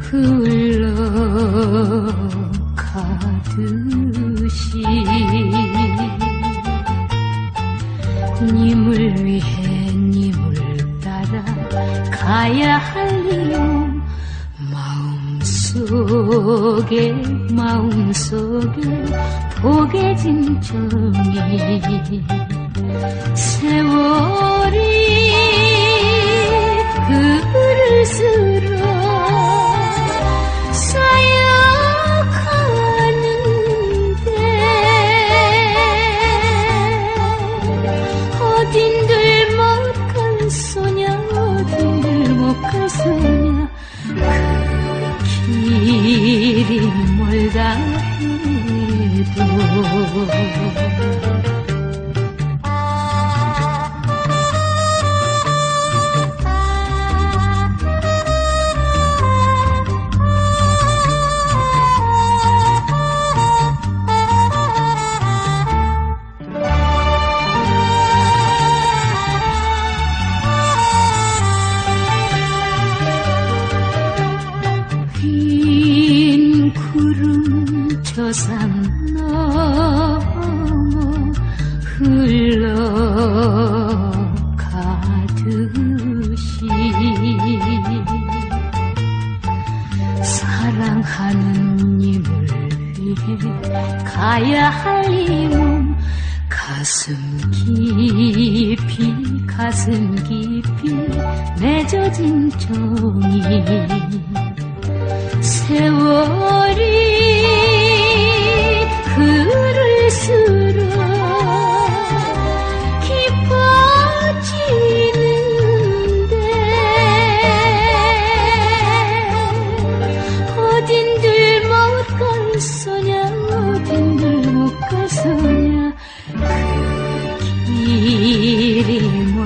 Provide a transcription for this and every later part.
흘러가듯이 님을 위해 님을 따라 가야 할 이유 마음속에 마음속에 보게진 정이 세월 길이 멀다 해도 흰 구름 저산 넘어 흘러가듯이 사랑하는 님을 위해 가야 할 이 몸 가슴 깊이 가슴 깊이 맺어진 정이 세월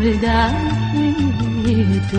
多大一朵